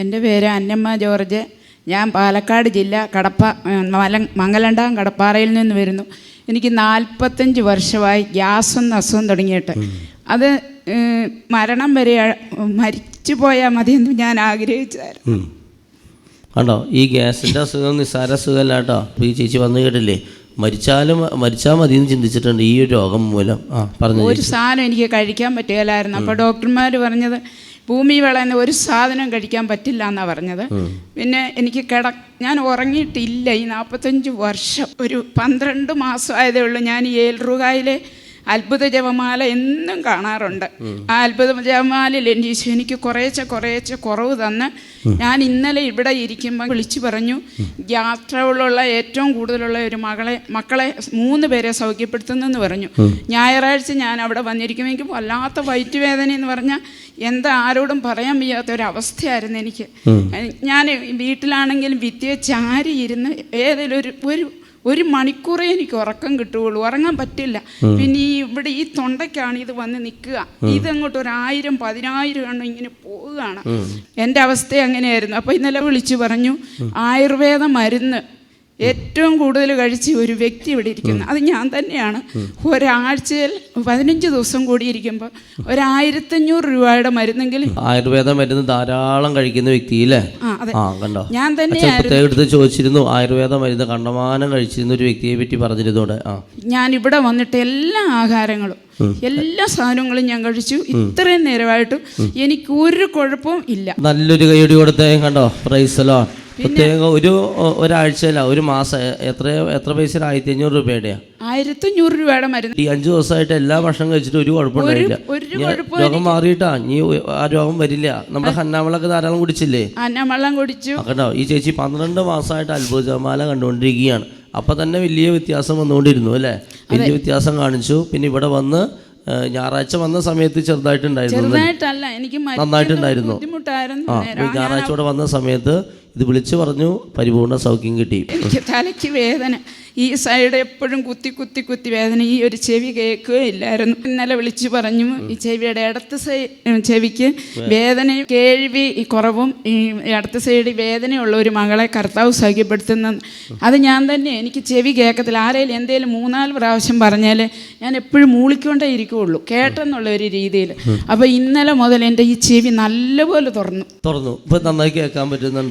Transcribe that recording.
എന്റെ പേര് അന്നമ്മ ജോർജ്. ഞാൻ പാലക്കാട് ജില്ല കടപ്പ മല മംഗലണ്ടാം കടപ്പാറയിൽ നിന്ന് വരുന്നു. എനിക്ക് നാൽപ്പത്തഞ്ച് വർഷമായി ഗ്യാസും അസുഖം തുടങ്ങിയിട്ട്. അത് മരണം വരെ മരിച്ചു പോയാൽ മതിയെന്ന് ഞാൻ ആഗ്രഹിച്ചായിരുന്നു. കണ്ടോ? ഈ ഗ്യാസിന്റെ അസുഖം നിസ്സാര അസുഖമല്ല കേട്ടോ. ഈ ചേച്ചി വന്നു കേട്ടില്ലേ? മരിച്ചാലും മരിച്ചാൽ മതി എന്ന് ചിന്തിച്ചിട്ടുണ്ട് ഈ ഒരു രോഗം മൂലം. ആ പറഞ്ഞു ഒരു സാധനം എനിക്ക് കഴിക്കാൻ പറ്റുകയില്ലായിരുന്നു. അപ്പോൾ ഡോക്ടർമാർ പറഞ്ഞത് ഭൂമി വിളയുന്ന ഒരു സാധനം കഴിക്കാൻ പറ്റില്ല എന്നാണ് പറഞ്ഞത്. പിന്നെ എനിക്ക് കിട ഞാൻ ഉറങ്ങിയിട്ടില്ല. ഈ നാൽപ്പത്തഞ്ച് വർഷം ഒരു പന്ത്രണ്ട് മാസമായതേ ഉള്ളൂ ഞാൻ ഈ ഏൽറുകായിലെ അത്ഭുത ജപമാല എന്നും കാണാറുണ്ട്. ആ അത്ഭുത ജപമാലയിൽ എന്റെ ഈശോ എനിക്ക് കുറേശ്ശെ കുറേശ്ശെ കുറവ് തന്ന് ഞാൻ ഇന്നലെ ഇവിടെ ഇരിക്കുമ്പോൾ വിളിച്ചു പറഞ്ഞു യാത്രകളുള്ള ഏറ്റവും കൂടുതലുള്ള ഒരു മകളെ മക്കളെ മൂന്ന് പേരെ സൗഖ്യപ്പെടുത്തുന്നെന്ന് പറഞ്ഞു. ഞായറാഴ്ച ഞാൻ അവിടെ വന്നിരിക്കുമ്പോൾ വന്നിരിക്കുമെങ്കിൽ വല്ലാത്ത വയറ്റുവേദന എന്ന് പറഞ്ഞാൽ എന്താ ആരോടും പറയാൻ വയ്യാത്ത ഒരു അവസ്ഥയായിരുന്നു എനിക്ക് ഞാൻ വീട്ടിലാണെങ്കിലും വിദ്യ ചാരി ഇരുന്ന് ഏതെങ്കിലും ഒരു ഒരു ഒരു മണിക്കൂറേ എനിക്ക് ഉറക്കം കിട്ടുകയുള്ളൂ. ഉറങ്ങാൻ പറ്റില്ല. പിന്നെ ഈ ഇവിടെ ഈ തൊണ്ടയ്ക്കാണ് ഇത് വന്ന് നിൽക്കുക. ഇതങ്ങോട്ട് ഒരു ആയിരം പതിനായിരം എണ്ണം ഇങ്ങനെ പോവുകയാണ്. എന്റെ അവസ്ഥ അങ്ങനെയായിരുന്നു. അപ്പോൾ ഇന്നലെ വിളിച്ചു പറഞ്ഞു ആയുർവേദ മരുന്ന് ഏറ്റവും കൂടുതൽ കഴിച്ച ഒരു വ്യക്തി ഇവിടെ ഇരിക്കുന്നു. അത് ഞാൻ തന്നെയാണ്. ഒരാഴ്ചയിൽ പതിനഞ്ച് ദിവസം കൂടി ഇരിക്കുമ്പോൾ ഒരായിരത്തഞ്ഞൂറ് രൂപയുടെ മരുന്നെങ്കിലും ആയുർവേദ മരുന്ന് ധാരാളം കഴിക്കുന്ന വ്യക്തി അല്ലേ ആ അതെ. ആ കണ്ടോ? ഞാൻ തന്നെ എടുത്ത് ചോദിച്ചിരുന്നു ആയുർവേദ മരുന്ന് കണ്ടമാനം കഴിച്ചിരുന്ന ഒരു വ്യക്തിയെ പറ്റി പറഞ്ഞിരുന്നോടെ ഞാൻ ഇവിടെ വന്നിട്ട് എല്ലാ ആഹാരങ്ങളും എല്ലാ സാധനങ്ങളും ഞാൻ കഴിച്ചു. ഇത്രയും നേരമായിട്ടും എനിക്ക് ഒരു കുഴപ്പവും ഇല്ല. നല്ലൊരു കൈയടി കൊടുത്തേ കണ്ടോ? പ്രൈസലോ പ്രത്യേകം ഒരു ഒ- ഒരാഴ്ചയല്ല ഒരു മാസം എത്ര എത്ര പൈസ ആയിരത്തി അഞ്ഞൂറ് രൂപയുടെയാ? അഞ്ഞൂറ് രൂപയുടെ മരുന്ന്. ഈ അഞ്ചു ദിവസമായിട്ട് എല്ലാ ഭക്ഷണം കഴിച്ചിട്ട് ഒരു കുഴപ്പമുണ്ടായില്ല. രോഗം മാറിയിട്ടാ നീ ആ രോഗം വരില്ല. നമ്മുടെ ഹന്നാമളൊക്കെ ധാരാളം കുടിച്ചില്ലേ? ഹന്നാമളം കുടിച്ചു. കണ്ടോ ഈ ചേച്ചി പന്ത്രണ്ട് മാസമായിട്ട് അത്ഭുത ജപമാല കണ്ടുകൊണ്ടിരിക്കുകയാണ്. അപ്പൊ തന്നെ വലിയ വ്യത്യാസം വന്നുകൊണ്ടിരുന്നു അല്ലേ? വലിയ വ്യത്യാസം കാണിച്ചു. പിന്നെ ഇവിടെ വന്ന് ഞായറാഴ്ച വന്ന സമയത്ത് ചെറുതായിട്ടുണ്ടായിരുന്നു? ചെറുതായിട്ടല്ല എനിക്ക് നന്നായിട്ടുണ്ടായിരുന്നു. ബുദ്ധിമുട്ടായിരുന്നു ഞായറാഴ്ച കൂടെ വന്ന സമയത്ത് ഇത് വിളിച്ചു പറഞ്ഞു പരിപൂർണ സൗഖ്യം കിട്ടി എനിക്ക് തലയ്ക്ക് വേദന ഈ സൈഡ് എപ്പോഴും കുത്തി കുത്തി കുത്തി വേദന ഈ ഒരു ചെവി കേൾക്കുകയില്ലായിരുന്നു. ഇന്നലെ വിളിച്ചു പറഞ്ഞു ഈ ചെവിയുടെ ഇടത്ത് സൈ ചെവിക്ക് വേദനയും കേൾവി കുറവും ഈ ഇടത്ത് സൈഡ് വേദനയുള്ള ഒരു മകളെ കർത്താവ് സൗഖ്യപ്പെടുത്തുന്ന അത് ഞാൻ തന്നെ എനിക്ക് ചെവി കേൾക്കത്തില്ല. ആരെങ്കിലും എന്തേലും മൂന്നാൽ പ്രാവശ്യം പറഞ്ഞാൽ ഞാൻ എപ്പോഴും മൂളിക്കൊണ്ടേ ഇരിക്കുകയുള്ളൂ കേട്ടെന്നുള്ള ഒരു രീതിയിൽ അപ്പോൾ ഇന്നലെ മുതൽ എന്റെ ഈ ചെവി നല്ലപോലെ തുറന്നു. തുറന്നു. ഇപ്പം നന്നായി കേൾക്കാൻ പറ്റുന്നുണ്ട്.